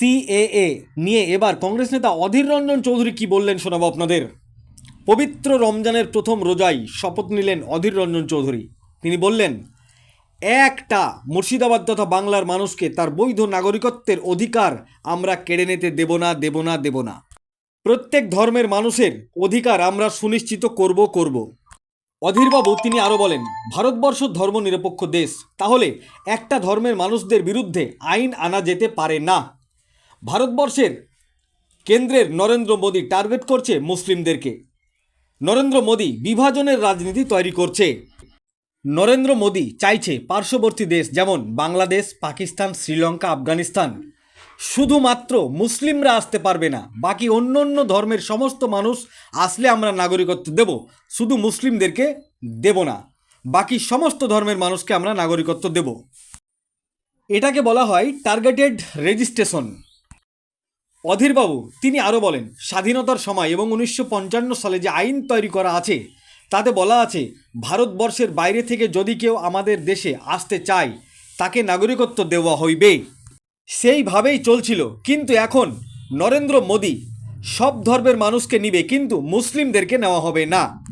CAA নিয়ে এবার কংগ্রেস নেতা অধীর রঞ্জন চৌধুরী কি বললেন শোনাবো আপনাদের? পবিত্র রমজানের প্রথম রোজাই শপথ নিলেন অধীর রঞ্জন চৌধুরী। তিনি বললেন, একটা মুর্শিদাবাদ তথা বাংলার মানুষকে তার বৈধ নাগরিকত্বের অধিকার আমরা কেড়ে নিতে দেব না দেব না দেব না। প্রত্যেক ধর্মের মানুষের অধিকার আমরা সুনিশ্চিত করব করব। অধীরবাবু তিনি আরও বলেন, ভারতবর্ষ ধর্মনিরপেক্ষ দেশ, তাহলে একটা ধর্মের মানুষদের বিরুদ্ধে আইন আনা যেতে পারে না। ভারতবর্ষের কেন্দ্রের নরেন্দ্র মোদী টার্গেট করছে মুসলিমদেরকে। নরেন্দ্র মোদী বিভাজনের রাজনীতি তৈরি করছে। নরেন্দ্র মোদী চাইছে পার্শ্ববর্তী দেশ যেমন বাংলাদেশ, পাকিস্তান, শ্রীলঙ্কা, আফগানিস্তান। শুধুমাত্র মুসলিমরা আসতে পারবে না, বাকি অন্য অন্য ধর্মের সমস্ত মানুষ আসলে আমরা নাগরিকত্ব দেব। শুধু মুসলিমদেরকে দেব না, বাকি সমস্ত ধর্মের মানুষকে আমরা নাগরিকত্ব দেব। এটাকে বলা হয় টার্গেটেড রেজিস্ট্রেশন। অধীরবাবু, তিনি আরও বলেন, স্বাধীনতার সময় এবং উনিশশো পঞ্চান্ন সালে যে আইন তৈরি করা আছে, তাতে বলা আছে, ভারতবর্ষের বাইরে থেকে যদি কেউ আমাদের দেশে আসতে চায়, তাকে নাগরিকত্ব দেওয়া হইবে। সেইভাবেই চলছিল। কিন্তু এখন নরেন্দ্র মোদী সব ধর্মের মানুষকে নিবে, কিন্তু মুসলিমদেরকে নেওয়া হবে না।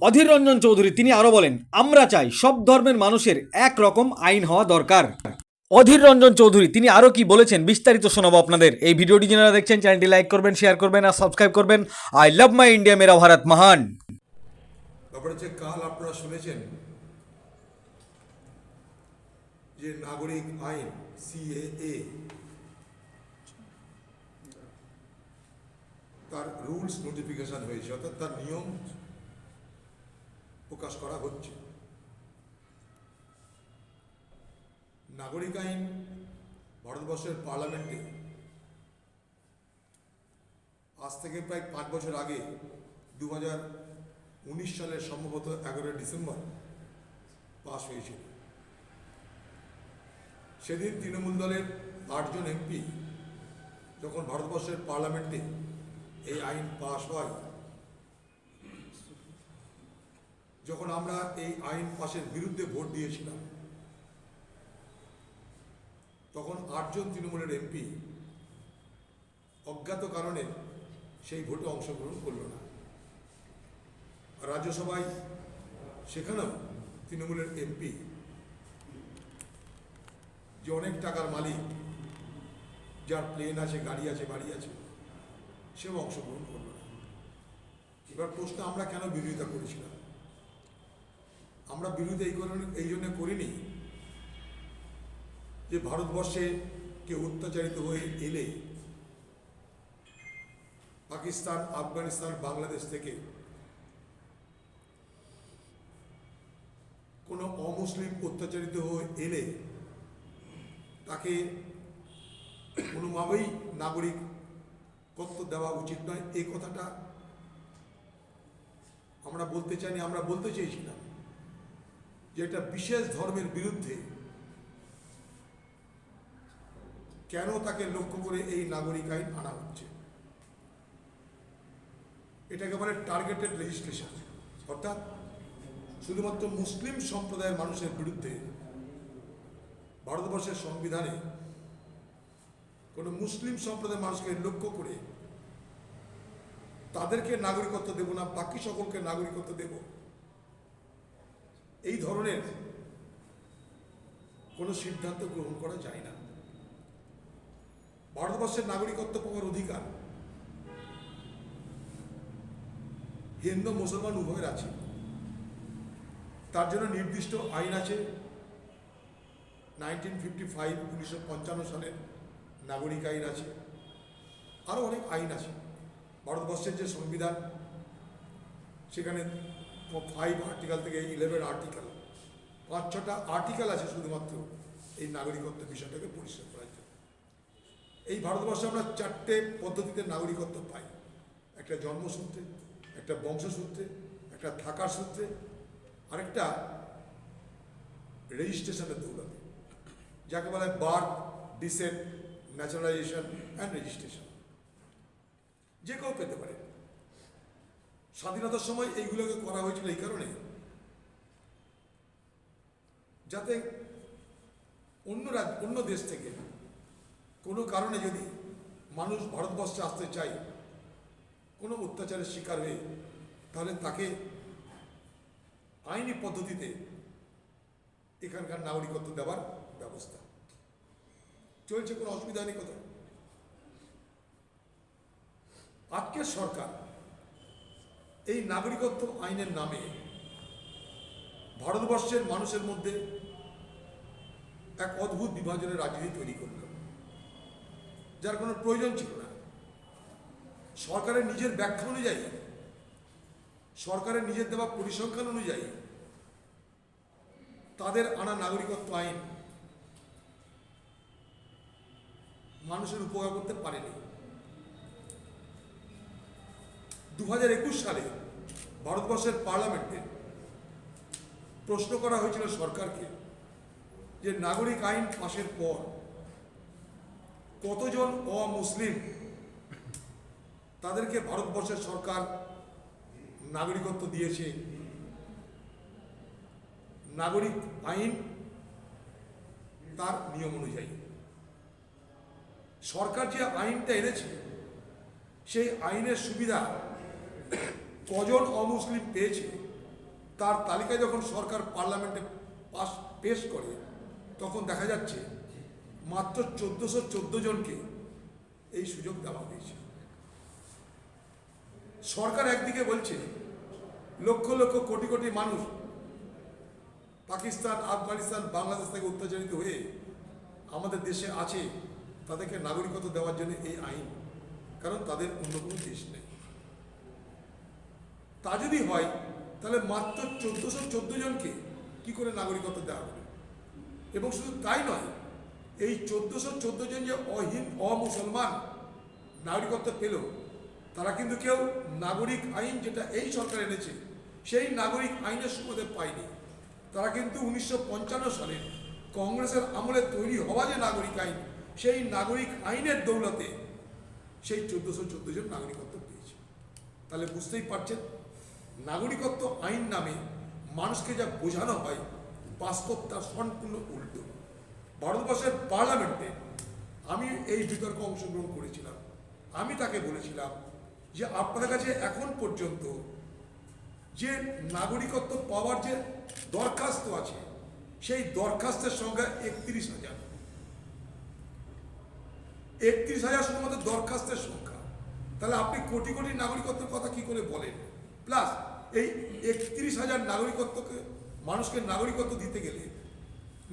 অধীর রঞ্জন চৌধুরী, তিনি আরও বলেন, আমরা চাই সব ধর্মের মানুষের এক রকম আইন হওয়া দরকার। অধীর রঞ্জন চৌধুরী, তিনি আরও কি বলেছেন বিস্তারিত শোনাবো আপনাদের। এই ভিডিওটি যারা দেখছেন, চ্যানেলটি লাইক করবেন, শেয়ার করবেন আর সাবস্ক্রাইব করবেন। আই লাভ মাই ইন্ডিয়া, মেরা ভারত মহান। তারপরে হচ্ছে কাল আপনারা শুনেছেন, যে নাগরিক আইন সিএএ তার রুলস নোটিফিকেশন হয়েছে, অর্থাৎ তার নিয়ম প্রকাশ করা হচ্ছে। নাগরিক আইন ভারতবর্ষের পার্লামেন্টে আজ থেকে প্রায় পাঁচ বছর আগে দু উনিশ সালের সম্ভবত এগারোই ডিসেম্বর পাশ হয়েছিল। সেদিন তৃণমূল দলের আটজন এমপি যখন ভারতবর্ষের পার্লামেন্টে এই আইন পাশ হয়, যখন আমরা এই আইন পাশের বিরুদ্ধে ভোট দিয়েছিলাম তখন আটজন তৃণমূলের এমপি অজ্ঞাত কারণে সেই ভোটে অংশগ্রহণ করল না। রাজ্যসভায় সেখানেও তৃণমূলের এমপি যে অনেক টাকার মালিক, যার প্লেন আছে, গাড়ি আছে, বাড়ি আছে, সেও অংশগ্রহণ করল না। এবার প্রশ্ন, আমরা কেন বিরোধিতা করেছিলাম? আমরা বিরোধিতা এই কারণে এই জন্য করিনি যে ভারতবর্ষে কেউ অত্যাচারিত হয়ে এলে পাকিস্তান, আফগানিস্তান, বাংলাদেশ থেকে কোনো অমুসলিম অত্যাচারিত হয়ে এলে তাকে কোনোভাবেই নাগরিক কর্ত দেওয়া উচিত নয়। এই কথাটা আমরা বলতে চাইনি, আমরা বলতে চেয়েছিলাম যে এটা বিশেষ ধর্মের বিরুদ্ধে কেন তাকে লক্ষ্য করে এই নাগরিক আইন আনা হচ্ছে? এটাকে বলে টার্গেটেড রেজিস্ট্রেশন অর্থাৎ শুধুমাত্র মুসলিম সম্প্রদায়ের মানুষের বিরুদ্ধে ভারতবর্ষের সংবিধানে কোনো মুসলিম সম্প্রদায়ের মানুষকে লক্ষ্য করে তাদেরকে নাগরিকত্ব দেব না, বাকি সকলকে নাগরিকত্ব দেব, এই ধরনের কোনো সিদ্ধান্ত গ্রহণ করা যায় না। ভারতবর্ষের নাগরিকত্ব পাওয়ার অধিকার হিন্দু, মুসলমান উভয়ের আছে। তার জন্য নির্দিষ্ট আইন আছে। নাইনটিন ফিফটি ফাইভ, উনিশশো পঞ্চান্ন সালের নাগরিক আইন আছে। আরও অনেক আইন আছে। ভারতবর্ষের যে সংবিধান, সেখানে ফাইভ আর্টিকেল থেকে ইলেভেন আর্টিকেল পাঁচ ছটা আর্টিকেল আছে শুধুমাত্র এই নাগরিকত্ব বিষয়টাকে পরিষ্কার জন্য এই ভারতবর্ষে আমরা চারটে পদ্ধতিতে নাগরিকত্ব পাই। একটা জন্মসূত্রে, একটা বংশসূত্রে, একটা থাকার সূত্রে, আরেকটা রেজিস্ট্রেশনের দৌলতে, যাকে বলে birth, descent, naturalisation and registration. যে কেউ পেতে পারে। স্বাধীনতার সময় এইগুলোকে করা হয়েছিল এই কারণে যাতে অন্য রাজ্য, অন্য দেশ থেকে কোনো কারণে যদি মানুষ ভারতবর্ষে আসতে চায়, কোনো অত্যাচারের শিকার হয়ে, তাহলে তাকে আইনি পদ্ধতিতে এখানকার নাগরিকত্ব দেওয়ার ব্যবস্থা। চলছে, কোনো অসুবিধা নেই কোথাও। আজকের সরকার এই নাগরিকত্ব আইনের নামে ভারতবর্ষের মানুষের মধ্যে এক অদ্ভুত বিভাজনের রাজনীতি তৈরি করল। যার কোনো প্রয়োজন ছিল না। সরকারের নিজের ব্যাখ্যা অনুযায়ী, সরকারের নিজের দেওয়া পরিসংখ্যান অনুযায়ী, তাদের আনা নাগরিকত্ব আইন মানুষের উপকার করতে পারেনি। দু হাজার একুশ সালে ভারতবর্ষের পার্লামেন্টে প্রশ্ন করা হয়েছিল সরকারকে যে নাগরিক আইন পাশের পর কতজন অমুসলিম তাদেরকে ভারতবর্ষের সরকার নাগরিকত্ব দিয়েছে? নাগরিক আইন তার নিয়ম অনুযায়ী। সরকার যে আইনটা এনেছে, সেই আইনের সুবিধা কজন অমুসলিম পেয়েছে, তার তালিকা যখন সরকার পার্লামেন্টে পাস পেশ করে, তখন দেখা যাচ্ছে মাত্র চোদ্দোশো চোদ্দ জনকে এই সুযোগ দেওয়া হয়েছে। সরকার একদিকে বলছে, লক্ষ লক্ষ কোটি কোটি মানুষ পাকিস্তান, আফগানিস্তান, বাংলাদেশ থেকে অত্যাচারিত হয়ে আমাদের দেশে আছে, তাদেরকে নাগরিকত্ব দেওয়ার জন্য এই আইন, কারণ তাদের অন্য কোনো দেশ নেই। তা যদি হয়, তাহলে মাত্র চোদ্দোশো চোদ্দ জনকে কি করে নাগরিকত্ব দেওয়া হবে? এবং শুধু তাই নয় এই চোদ্দোশো চোদ্দ জন যে অহিন, অমুসলমান নাগরিকত্ব পেল, তারা কিন্তু কেউ নাগরিক আইন যেটা এই সরকার এনেছে, সেই নাগরিক আইনের সুবাদে পায়নি। তারা কিন্তু উনিশশো পঞ্চান্ন সালে কংগ্রেসের আমলে তৈরি হওয়া যে নাগরিক আইন, সেই নাগরিক আইনের দৌলতে সেই চোদ্দোশো চোদ্দ জন নাগরিকত্ব পেয়েছে। তাহলে বুঝতেই পারছেন, নাগরিকত্ব আইন নামে মানুষকে যা বোঝানো হয় বাস্তব তার সম্পূর্ণ উল্টো। ভারতবর্ষের পার্লামেন্টে আমি এই বিতর্কে অংশগ্রহণ করেছিলাম। আমি তাকে বলেছিলাম যে আপনাদের কাছে এখন পর্যন্ত যে নাগরিকত্ব পাওয়ার যে দরখাস্ত আছে, সেই দরখাস্তের সংখ্যা একত্রিশ হাজার। একত্রিশ হাজার শুধুমাত্র দরখাস্তের সংখ্যা। তাহলে আপনি কোটি কোটি নাগরিকত্বের কথা কি করে বলেন? প্লাস এই একত্রিশ হাজার নাগরিকত্বকে, মানুষকে নাগরিকত্ব দিতে গেলে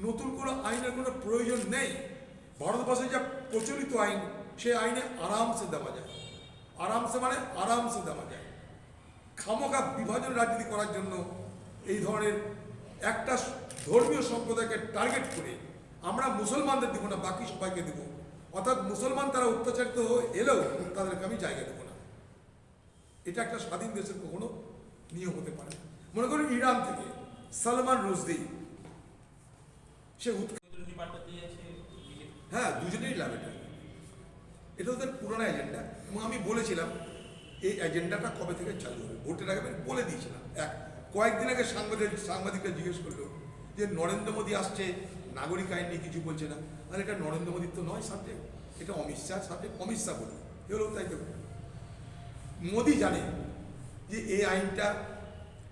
নতুন কোনো আইনের কোনো প্রয়োজন নেই। ভারতবর্ষে যা প্রচলিত আইন, সেই আইনে আরামসে দেওয়া যায়। আরামসে মানে আরামসে দেওয়া যায়। খামোকা বিভাজন রাজনীতি করার জন্য এই ধরনের একটা ধর্মীয় সম্প্রদায়কে টার্গেট করে আমরা মুসলমানদের দিব না, বাকি সবাইকে দেব। অর্থাৎ মুসলমান তারা অত্যাচারিত এলেও তাদেরকে আমি জায়গা দেবো না। এটা একটা স্বাধীন দেশের কখনো নিয়ম হতে পারে মনে করুন ইরান থেকে সালমান রুজদি সে হ্যাঁ দুজনেই লাভ এটা এটা ওদের পুরোনো এজেন্ডা এবং আমি বলেছিলাম, এই এজেন্ডাটা কবে থেকে চালু হবে? ভোটের আগে আমি বলে দিয়েছিলাম। এক, কয়েকদিন আগে সাংবাদিক সাংবাদিকরা জিজ্ঞেস করল যে, নরেন্দ্র মোদী আসছে, নাগরিক আইন নিয়ে কিছু বলছে না। আর এটা নরেন্দ্র মোদীর তো নয় সাবজেক্ট এটা অমিত শাহ সাবজেক্ট অমিত শাহ বলি এ হলো তাই তো। মোদী জানে যে, এই আইনটা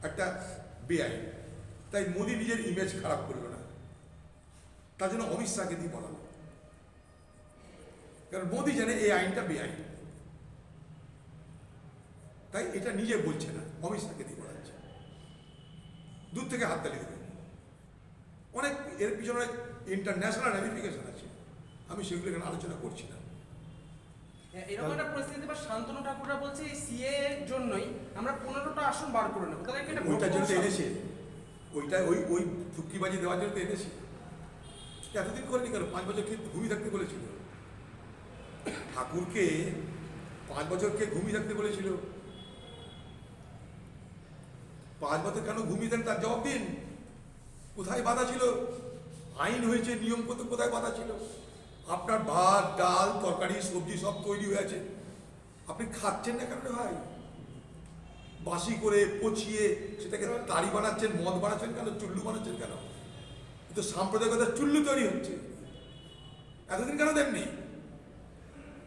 একটা বেআইন। তাই মোদী নিজের ইমেজ খারাপ করল তার জন্য অমিত শাহকে দিয়ে বলালো কারণ মোদী জানে এই আইনটা বেআইন। তাই এটা নিজে বলছে না অমিত শাহকে দিয়ে বলাচ্ছে দূর থেকে হাত হাততালি দেবে। অনেক এর পিছনে ইন্টারন্যাশনাল র্যামিফিকেশন আছে। আমি সেগুলো এখানে আলোচনা করছি না। হ্যাঁ, এরকম একটা পরিস্থিতি বা শান্তনু ঠাকুররা বলছে এই সিএ এর জন্যই আমরা পনেরোটা আসন বার করে নেব। তাহলে ওইটার জন্য এনেছে। ওইটা ওই ওই ফুটকিবাজি দেওয়ার জন্য এনেছে। এতদিন করেনি কেন? পাঁচ বছর কে ঘুমিয়ে থাকতে বলেছিল? ঠাকুরকে পাঁচ বছর কে ঘুমিয়ে থাকতে বলেছিল? পাঁচ বছর কেন ঘুমিয়ে থাকেন তার জবাব দিন। কোথায় বাধা ছিল? আইন হয়েছে নিয়ম কত কোথায় বাধা ছিল? আপনার ভাত ডাল তরকারি সবজি সব তৈরি হয়ে আছে। আপনি খাচ্ছেন না কেন ভাই? বাসি করে পচিয়ে সেটাকে তাড়ি বানাচ্ছেন মদ বানাচ্ছেন কেন? চুল্লু বানাচ্ছেন কেন? এ তো সাম্প্রদায়িকতার চুল্লু তৈরি হচ্ছে। এতদিন কেন দেননি?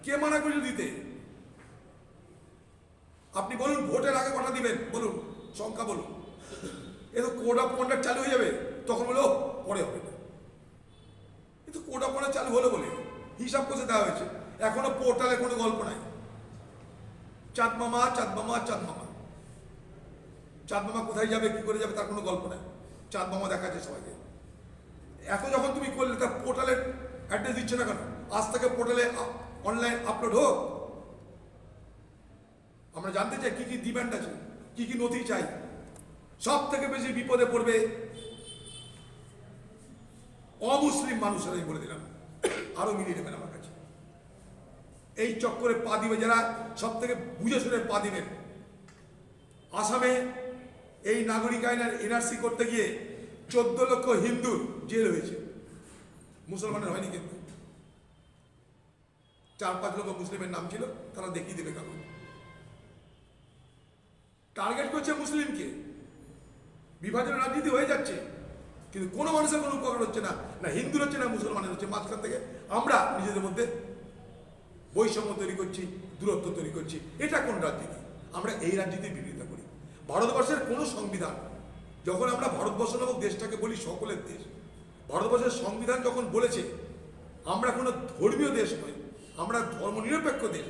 কে মানা করেছিল দিতে? আপনি বলুন, ভোটের আগে কটা দিবেন, বলুন, সংখ্যা বলুন। এ তো কোড অফ কন্ডাক্ট চালু হয়ে যাবে, তখন বলো পরে হবে কিন্তু কোড অফ কন্ডাক্ট চালু হলো বলে, হিসাব করে দেওয়া হয়েছে। এখনও পোর্টালে কোনো গল্প নাই। চাঁদ মামা চাঁদ মামা চাঁদ মামা। চাঁদ মামা কোথায় যাবে, কি করে যাবে, তার কোনো গল্প নাই। চাঁদ মামা দেখা যাচ্ছে সবাইকে। এত যখন তুমি করলে তার পোর্টালের অ্যাড্রেস দিচ্ছে না কেন? আজ থেকে পোর্টালে অনলাইন আপলোড হোক। আমরা জানতে চাই কি কি ডিমান্ড আছে, কি কি নথি চাই। সব থেকে বেশি বিপদে পড়বে অমুসলিম মানুষেরা, আমি বলে দিলাম। আরও মিলিয়ে নেবেন আমার কাছে। এই চক্করে পা দিবে যারা সব থেকে বুঝে শুনে পা দিবেন। আসামে এই নাগরিক আইনের এনআরসি করতে গিয়ে চোদ্দ লক্ষ হিন্দুর জেল হয়েছে। মুসলমানের হয়নি কিন্তু। চার পাঁচ লক্ষ মুসলিমের নাম ছিল, তারা দেখিয়ে দেবে কাগজ টার্গেট করছে মুসলিমকে। বিভাজনের রাজনীতি হয়ে যাচ্ছে, কিন্তু কোনো মানুষের কোনো উপকার হচ্ছে না না হিন্দুর হচ্ছে, না মুসলমানের হচ্ছে। মাঝখান থেকে আমরা নিজেদের মধ্যে বৈষম্য তৈরি করছি, দূরত্ব তৈরি করছি। এটা কোন রাজনীতি? আমরা এই রাজনীতির বিরোধিতা করি। ভারতবর্ষের কোনো সংবিধান যখন আমরা ভারতবর্ষ নামক দেশটাকে বলি সকলের দেশ, ভারতবর্ষের সংবিধান যখন বলেছে, আমরা কোনো ধর্মীয় দেশ নই, আমরা ধর্মনিরপেক্ষ দেশ,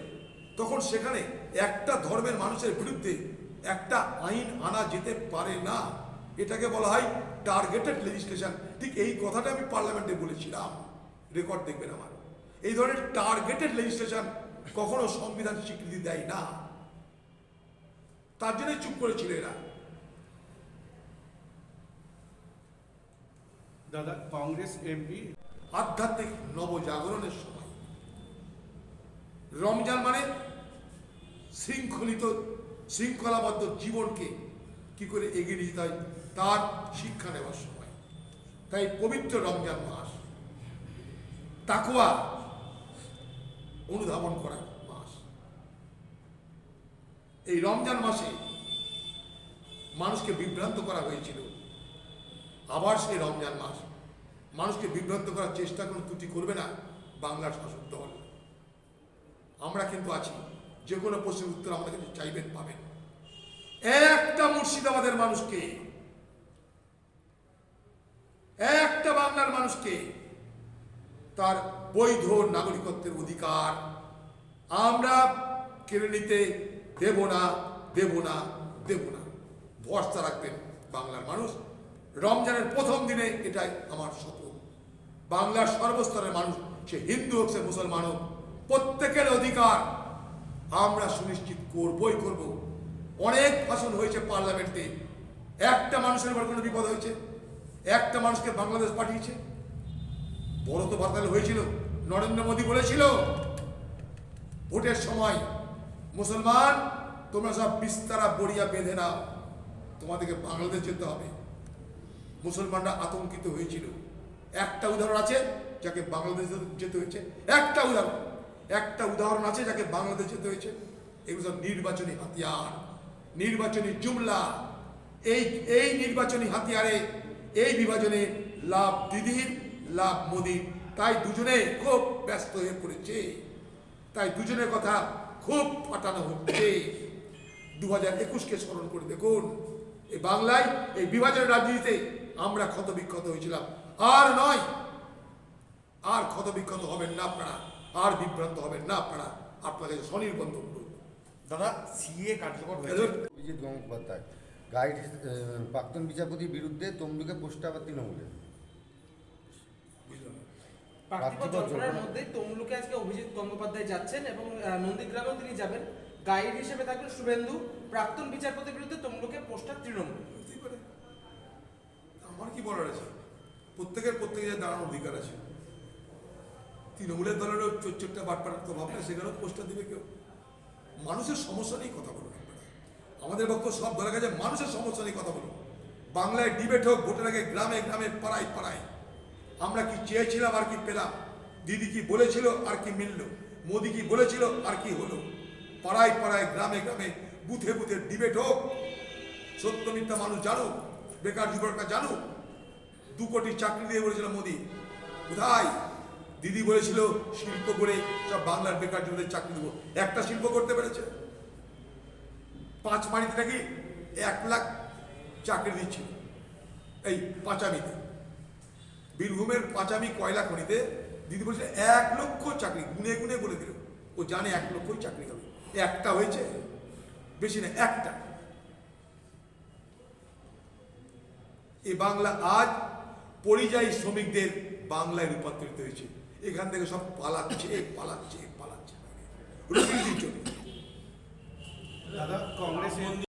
তখন সেখানে একটা ধর্মের মানুষের বিরুদ্ধে একটা আইন আনা যেতে পারে না। এটাকে বলা হয় টার্গেটেড লেজিসলেশন ঠিক এই কথাটা আমি পার্লামেন্টে বলেছিলাম। রেকর্ড দেখবেন আমার। এই ধরনের টার্গেটেড লেজিসলেশন কখনো সংবিধান স্বীকৃতি দেয় না। তার জন্যই চুপ করেছিল এরা। দাদা, কংগ্রেস এমপি আধ্যাত্মিক নবজাগরণের সময়। রমজান মানে শৃঙ্খলিত, শৃঙ্খলাবদ্ধ জীবনকে কি করে এগিয়ে নিয়ে হয়? তার শিক্ষা নেওয়ার সময়। তাই পবিত্র রমজান মাস তাকুয়া অনুধাবন করার মাস। এই রমজান মাসে মানুষকে বিভ্রান্ত করা হয়েছিল। আবার সেই রমজান মাস। মানুষকে বিভ্রান্ত করার চেষ্টা কোনো ত্রুটি করবে না, বাংলার শাসক দল। আমরা কিন্তু আছি, যে কোনো প্রশ্নের উত্তর আমাদের কাছে চাইবেন, পাবেন। একটা মুর্শিদাবাদের মানুষকে, একটা বাংলার মানুষকে, তার বৈধ নাগরিকত্বের অধিকার আমরা কেড়ে নিতে দেব না দেব না দেব না। ভরসা রাখবেন বাংলার মানুষ। রমজানের প্রথম দিনে এটাই আমার শপথ বাংলার সর্বস্তরের মানুষ, সে হিন্দু হোক, সে মুসলমান হোক, প্রত্যেকের অধিকার আমরা সুনিশ্চিত করবই করব। অনেক ভাষণ হয়েছে পার্লামেন্টে। একটা মানুষের উপর কোনো বিপদ হয়েছে? একটা মানুষকে বাংলাদেশ পাঠিয়েছে? বড় তো বাতাল হয়েছিল, নরেন্দ্র মোদী বলেছিল, ভোটের সময়, মুসলমান, তোমরা সব বিস্তারা বড়িয়া বেঁধে নাও। তোমাদেরকে বাংলাদেশ যেতে হবে। মুসলমানরা আতঙ্কিত হয়েছিল। একটা উদাহরণ আছে যাকে বাংলাদেশ যেতে হয়েছে। একটা উদাহরণ একটা উদাহরণ আছে যাকে বাংলাদেশ যেতে হয়েছে। এগুলো সব নির্বাচনী হাতিয়ার, নির্বাচনী জুমলা। এই এই নির্বাচনী হাতিয়ারে, এই বিভাজনে লাভ দিদির, লাভ মোদির। তাই দুজনে খুব ব্যস্ত হয়ে পড়েছে। তাই দুজনের কথা খুব ফাটানো হচ্ছে। দু হাজার একুশকে স্মরণ করে দেখুন। এই বাংলায় এই বিভাজনের রাজনীতিতে আমরা ক্ষতবিক্ষত হয়েছিলাম। আর নয় আর ক্ষতবিক্ষত হবেন না আপনারা আর বিভ্রান্ত হবেন না আপনারা আপনাদের স্বনির্বন্ধ দাদা সিএ কার্যকর হয়েছে। অভিজিৎ গঙ্গোপাধ্যায় গাইড প্রাক্তন বিচারপতির বিরুদ্ধে তমলুকে পোস্ট আবার তৃণমূলের। মধ্যে তমলুকে আজকে অভিজিৎ গঙ্গোপাধ্যায় যাচ্ছেন এবং নন্দীগ্রামেও তিনি যাবেন। গাইড হিসেবে থাকবেন শুভেন্দু প্রাক্তন বিচারপতির বিরুদ্ধে তমলুকে পোস্টার তৃণমূল। আমার কি বলার আছে? প্রত্যেকের প্রত্যেকের জায়গায় দাঁড়ানোর অধিকার আছে। তৃণমূলের দলেরও চোরচোরটা বাটপাট তো ভাবলে সেখানেও পোস্টার দিবে কেউ? মানুষের সমস্যা নিয়ে কথা বলুন আমাদের বক্তব্য সব দলের কাছে মানুষের সমস্যা নিয়ে কথা বলুন। বাংলায় ডিবেট হোক, ভোটের আগে গ্রামে গ্রামে, পাড়ায় পাড়ায়। আমরা কি চেয়েছিলাম আর কি পেলাম? দিদি কি বলেছিল আর কি মিলল? মোদি কি বলেছিল আর কি হলো? পাড়ায় পাড়ায়, গ্রামে গ্রামে, বুথে বুথে ডিবেট হোক। সত্য মিথ্যা মানুষ জানুক। বেকার যুবকরা জানুক, দু কোটি চাকরি দিয়ে বলেছিল মোদি। কোথায়? দিদি বলেছিল, শিল্প করে সব বাংলার বেকার যুবদের চাকরি দেবো। একটা শিল্প করতে পেরেছে। পাঁচ মারিতে নাকি এক লাখ চাকরি দিচ্ছিল এই পাঁচামিতে। বীরভূমের পাঁচামি কয়লা খনিতে দিদি বলছে, এক লক্ষ চাকরি, গুনে গুনে বলে দিল। ও জানে এক লক্ষই চাকরি হবে। একটা হয়েছে। বেশি না, একটা। এই বাংলা আজ পরিযায়ী শ্রমিকদের বাংলায় রূপান্তরিত হয়েছে। এখান থেকে সব পালাচ্ছে পালাচ্ছে পালাচ্ছে। দাদা কংগ্রেস